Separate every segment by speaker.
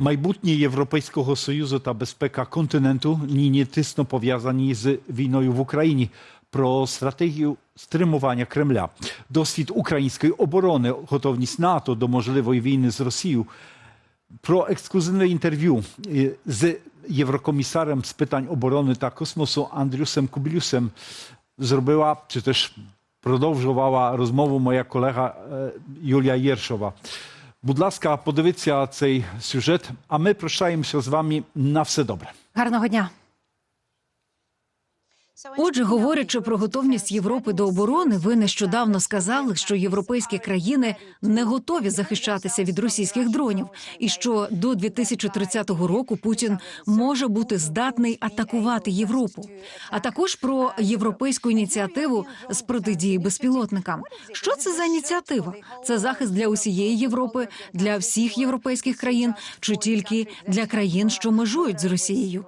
Speaker 1: Майбутнє Європейського Союзу та безпека континенту нині тісно пов'язані з війною в Україні. Про стратегію стримування Кремля, досвід української оборони, готовність НАТО до можливої війни з Росією. Про ексклюзивне інтерв'ю е, з єврокомісарем з питань оборони та космосу Андрюсем Кублюсем зробила чи теж продовжувала розмову моя колега е, Юлія Єршова. Будь ласка, подивіться цей сюжет, а ми прощаємося з вами на все добре.
Speaker 2: Гарного дня.
Speaker 3: Отже, говорячи про готовність Європи до оборони, ви нещодавно сказали, що європейські країни не готові захищатися від російських дронів, і що до 2030 року Путін може бути здатний атакувати Європу, а також про європейську ініціативу з протидії безпілотникам. Що це за ініціатива? Це захист для усієї Європи, для всіх європейських країн, чи тільки для країн, що межують з Росією?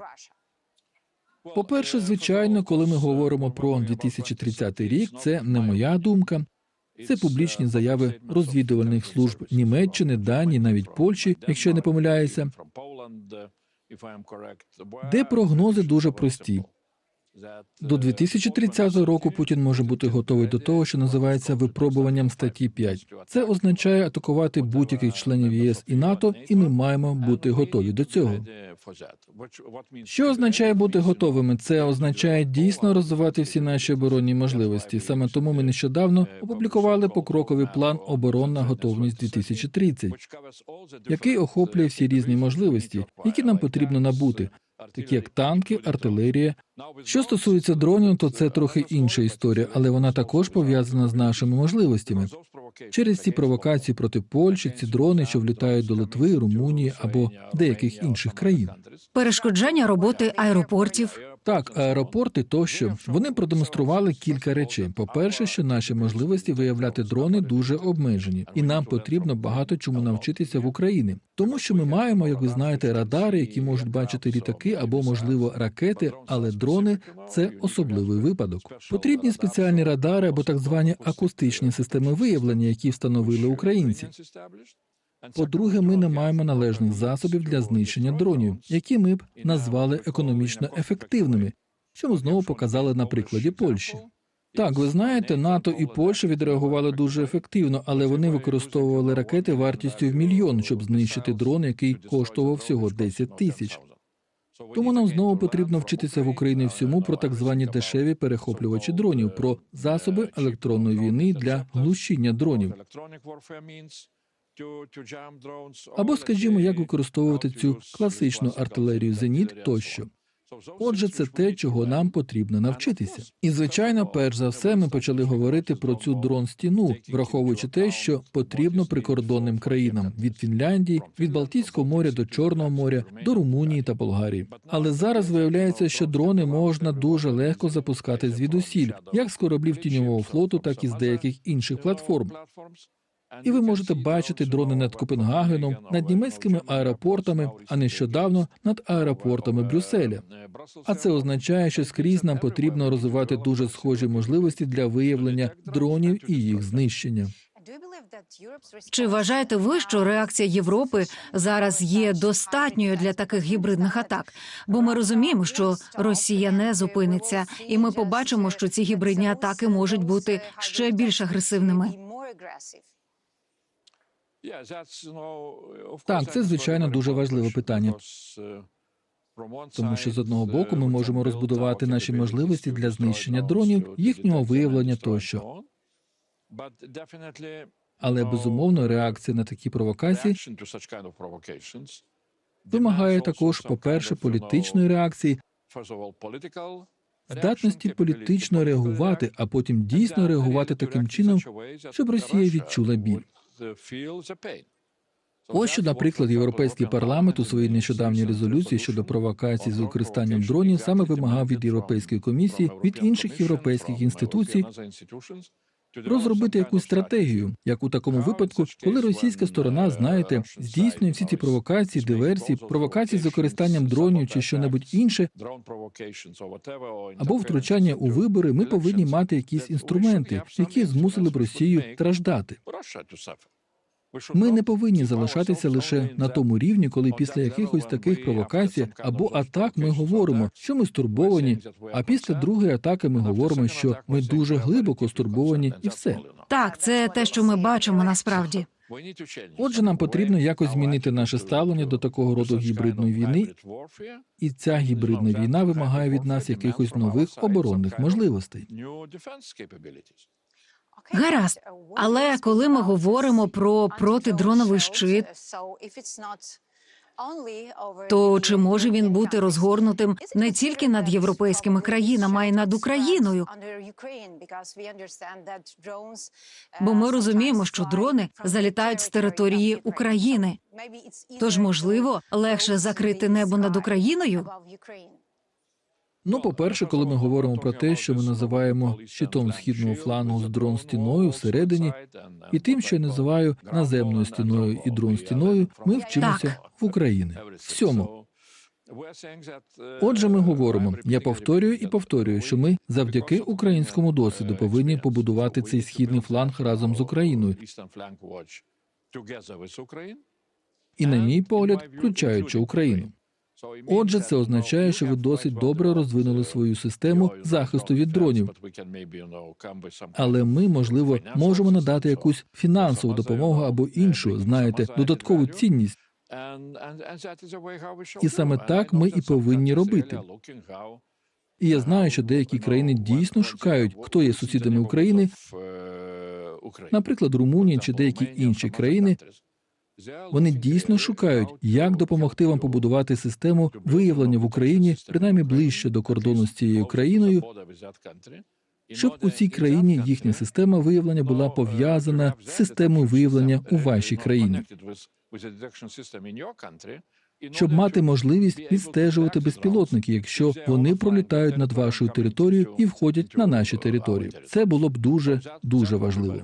Speaker 4: По-перше, звичайно, коли ми говоримо про 2030 рік, це не моя думка. Це публічні заяви розвідувальних служб Німеччини, Данії, навіть Польщі, якщо я не помиляюся, де прогнози дуже прості. До 2030 року Путін може бути готовий до того, що називається випробуванням статті 5. Це означає атакувати будь-яких членів ЄС і НАТО, і ми маємо бути готові до цього. Що означає бути готовими? Це означає дійсно розвивати всі наші оборонні можливості. Саме тому ми нещодавно опублікували покроковий план оборонна готовність 2030, який охоплює всі різні можливості, які нам потрібно набути, такі як танки, артилерія. Що стосується дронів, то це трохи інша історія, але вона також пов'язана з нашими можливостями. Через ці провокації проти Польщі, ці дрони, що влітають до Литви, Румунії або деяких інших країн.
Speaker 3: Перешкоджання роботи аеропортів.
Speaker 4: Так, аеропорти тощо вони продемонстрували кілька речей. По-перше, що наші можливості виявляти дрони дуже обмежені, і нам потрібно багато чому навчитися в Україні, тому що ми маємо, як ви знаєте, радари, які можуть бачити літаки або, можливо, ракети, але дрони це особливий випадок. Потрібні спеціальні радари або так звані акустичні системи виявлення, які встановили українці. По-друге, ми не маємо належних засобів для знищення дронів, які ми б назвали економічно ефективними, що ми знову показали на прикладі Польщі. Так, ви знаєте, НАТО і Польща відреагували дуже ефективно, але вони використовували ракети вартістю в мільйон, щоб знищити дрон, який коштував всього 10 тисяч. Тому нам знову потрібно вчитися в Україні всьому про так звані дешеві перехоплювачі дронів, про засоби електронної війни для глушіння дронів. Або, скажімо, як використовувати цю класичну артилерію зеніт тощо. Отже, це те, чого нам потрібно навчитися. І звичайно, перш за все, ми почали говорити про цю дрон стіну, враховуючи те, що потрібно прикордонним країнам від Фінляндії, від Балтійського моря до Чорного моря, до Румунії та Болгарії. Але зараз виявляється, що дрони можна дуже легко запускати звідусіль, як з кораблів тіньового флоту, так і з деяких інших платформ. І ви можете бачити дрони над Копенгагеном, над німецькими аеропортами, а нещодавно над аеропортами Брюсселя. А це означає, що скрізь нам потрібно розвивати дуже схожі можливості для виявлення дронів і їх знищення.
Speaker 3: Чи вважаєте ви, що реакція Європи зараз є достатньою для таких гібридних атак? Бо ми розуміємо, що Росія не зупиниться, і ми побачимо, що ці гібридні атаки можуть бути ще більш агресивними.
Speaker 4: Так, це звичайно дуже важливе питання. Тому що з одного боку ми можемо розбудувати наші можливості для знищення дронів, їхнього виявлення тощо. Але безумовно реакція на такі провокації вимагає також, по-перше, політичної реакції, здатності політично реагувати, а потім дійсно реагувати таким чином, щоб Росія відчула біль. Ось що, наприклад, європейський парламент у своїй нещодавній резолюції щодо провокацій з використанням дронів саме вимагав від Європейської комісії від інших європейських інституцій розробити якусь стратегію, як у такому випадку, коли російська сторона, знаєте, здійснює всі ці провокації, диверсії, провокації з використанням дронів чи що-небудь інше, або втручання у вибори, ми повинні мати якісь інструменти, які змусили б Росію страждати. Ми не повинні залишатися лише на тому рівні, коли після якихось таких провокацій або атак ми говоримо, що ми стурбовані. А після другої атаки ми говоримо, що ми дуже глибоко стурбовані, і все.
Speaker 3: Так, це те, що ми бачимо насправді.
Speaker 4: Отже, нам потрібно якось змінити наше ставлення до такого роду гібридної війни, і ця гібридна війна вимагає від нас якихось нових оборонних можливостей.
Speaker 3: Гаразд. Але коли ми говоримо про протидроновий щит, то чи може він бути розгорнутим не тільки над європейськими країнами, а й над Україною? Бо ми розуміємо, що дрони залітають з території України. Тож, можливо, легше закрити небо над Україною?
Speaker 4: Ну, по-перше, коли ми говоримо про те, що ми називаємо щитом східного флангу з дрон стіною всередині, і тим, що я називаю наземною стіною і дрон стіною, ми вчимося в Україні. Всьому. Отже, ми говоримо. Я повторюю і повторюю, що ми завдяки українському досвіду повинні побудувати цей східний фланг разом з Україною. І, на мій погляд, включаючи Україну. Отже, це означає, що ви досить добре розвинули свою систему захисту від дронів. Але ми, можливо, можемо надати якусь фінансову допомогу або іншу, знаєте, додаткову цінність.
Speaker 2: І саме так ми і повинні робити.
Speaker 4: І я знаю, що деякі країни дійсно шукають, хто є сусідами України, наприклад, Румунія чи деякі інші країни. Вони дійсно шукають, як допомогти вам побудувати систему виявлення в Україні, принаймні ближче до кордону з цією країною, щоб у цій країні їхня система виявлення була пов'язана з системою виявлення у вашій країні, щоб мати можливість відстежувати безпілотники, якщо вони пролітають над вашою територією і входять на наші території. Це було б дуже дуже важливо.